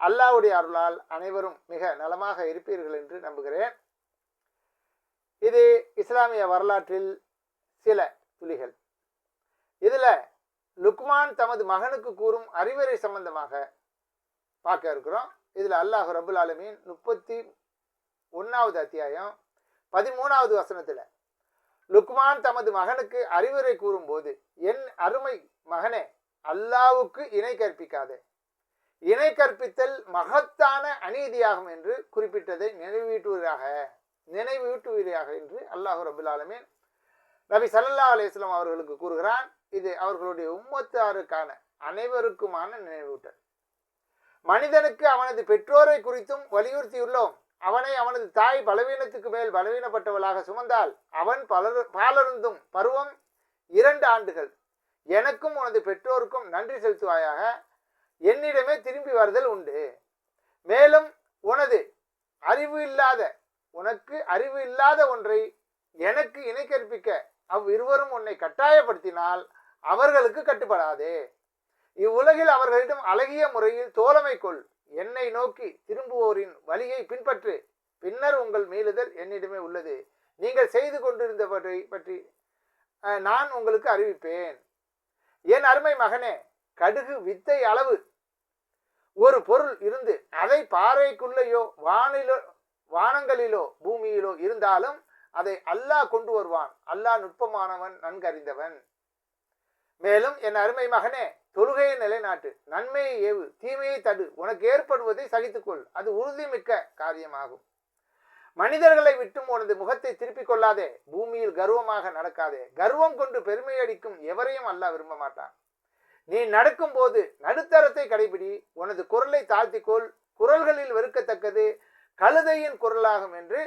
அல்லாவுடைய அருளால் அனைவரும் மிக நலமாக இருப்பீர்கள் என்று நம்புகிறேன். இது இஸ்லாமிய வரலாற்றில் சில துளிகள் இதில் லுக்மான் தமது மகனுக்கு கூறும் அறிவுரை சம்பந்தமாக பார்க்க இருக்கிறோம். இதில் அல்லாஹ் ரபுல் ஆலமீன் முப்பத்தி ஒன்றாவது அத்தியாயம் பதிமூணாவது வசனத்தில் லுக்மான் தமது மகனுக்கு அறிவுரை கூறும்போது என் அருமை மகனே அல்லாவுக்கு இணை கற்பிக்காதே. இணை கற்பித்தல் மகத்தான அநீதியாகும் என்று குறிப்பிட்டதை நினைவீட்டுவதாக நினைவூட்டுவீராக என்று அல்லாஹு ரபுல் ஆலமீன் நபி சல்லா அலிஸ்லாம் அவர்களுக்கு கூறுகிறான். இது அவர்களுடைய உம்மத்தாருக்கான அனைவருக்குமான நினைவூட்டல். மனிதனுக்கு அவனது பெற்றோரை குறித்தும் வலியுறுத்தியுள்ளோம். அவனை அவனது தாய் பலவீனத்துக்கு மேல் பலவீனப்பட்டவளாக சுமந்தால் அவன் பலரு பாலருந்தும் பருவம் இரண்டு ஆண்டுகள். எனக்கும் உனது பெற்றோருக்கும் நன்றி செலுத்துவாயாக. என்னிடமே திரும்பி வருதல் உண்டு. மேலும் உனது அறிவு இல்லாத உனக்கு அறிவு இல்லாத ஒன்றை எனக்கு இணை கற்பிக்க அவ்விருவரும் உன்னை கட்டாயப்படுத்தினால் அவர்களுக்கு கட்டுப்படாதே. இவ்வுலகில் அவர்களிடம் அழகிய முறையில் தோழமை கொள். என்னை நோக்கி திரும்புவோரின் வழியை பின்பற்று. பின்னர் உங்கள் மீளுதல் என்னிடமே உள்ளது. நீங்கள் செய்து கொண்டிருந்தவற்றை பற்றி நான் உங்களுக்கு அறிவிப்பேன். என் அருமை மகனே கடுகு வித்தை அளவு. ஒரு பொருள் இருந்து அதை பாறைக்குள்ளேயோ வானிலோ வானங்களிலோ பூமியிலோ இருந்தாலும் அதை அல்லாஹ் கொண்டு வருவான். அல்லாஹ் நுட்பமானவன் நன்கறிந்தவன். மேலும் என் அருமை மகனே தொழுகையை நிலைநாட்டு நன்மையை ஏவு தீமையை தடு உனக்கு ஏற்படுவதை சகித்துக்கொள். அது உறுதிமிக்க காரியமாகும். மனிதர்களை விட்டும் உனது முகத்தை திருப்பிக் கொள்ளாதே. பூமியில் கர்வமாக நடக்காதே. கர்வம் கொண்டு பெருமை அடிக்கும் எவரையும் அல்லாஹ் விரும்ப மாட்டான். நீ நடக்கும்போது நடுத்தரத்தை கடைபிடி உனது குரலை தாழ்த்திக்கொள் குரல்களில் வெறுக்கத்தக்கது கழுதையின் குரலாகும் என்று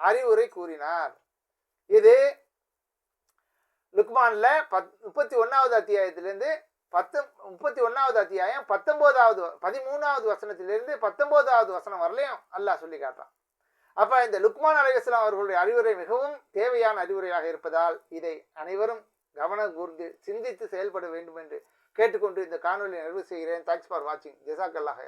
அறிவுரை கூறினார். இது லுக்மான்ல பத் முப்பத்தி ஒன்றாவது அத்தியாயத்திலிருந்து பத்து முப்பத்தி ஒன்றாவது அத்தியாயம் பத்தொம்போதாவது பதிமூணாவது வசனத்திலிருந்து பத்தொம்போதாவது வசனம் வரலையும் அல்லாஹ் சொல்லி காட்டான் அப்போ இந்த லுக்மான் அலையாஸ்லாம் அவர்களுடைய அறிவுரை மிகவும் தேவையான அறிவுரையாக இருப்பதால் இதை அனைவரும் கவனம் கூர்ந்து சிந்தித்து செயல்பட வேண்டும் என்று கேட்டுக்கொண்டு இந்த காணொலி நிறைவு செய்கிறேன். தேங்க்ஸ் ஃபார் வாட்சிங் ஜெசாக் அல்லாஹ்